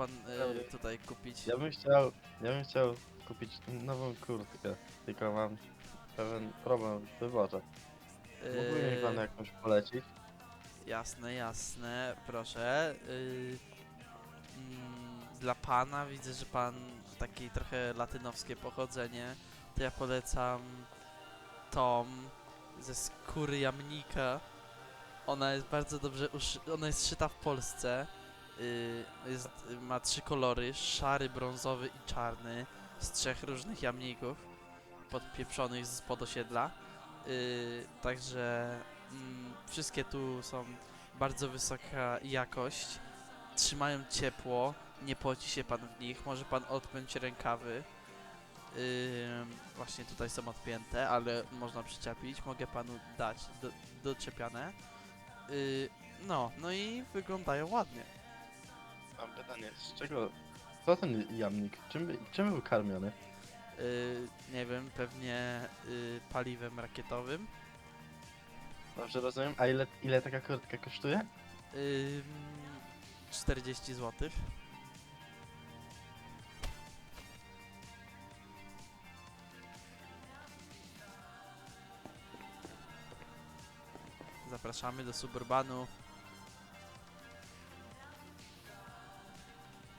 pan e, tutaj kupić? Ja bym chciał, ja bym chciał kupić nową kurtkę, tylko mam pewien problem w wyborze. Mógłby mi pan E, jakąś polecić? Jasne, jasne, proszę. Yy, mm, dla pana widzę, że pan takie trochę latynowskie pochodzenie. To ja polecam Tom ze skóry jamnika. Ona jest bardzo dobrze uszy... Ona jest szyta w Polsce. Yy, jest, ma trzy kolory, szary, brązowy i czarny z trzech różnych jamników podpieprzonych z pod osiedla. Yy, także mm, wszystkie tu są bardzo wysoka jakość. Trzymają ciepło, nie poci się pan w nich, może pan odpiąć rękawy. Yy, właśnie tutaj są odpięte, ale można przyczepić. Mogę panu dać do, doczepiane. Yy, no, no i wyglądają ładnie. Pytanie, z czego, co ten jamnik, czym, czym był karmiony? Yy, nie wiem, pewnie yy, paliwem rakietowym. Dobrze rozumiem, a ile, ile taka kurtka kosztuje? Yy, 40 zł. Zapraszamy do Suburbanu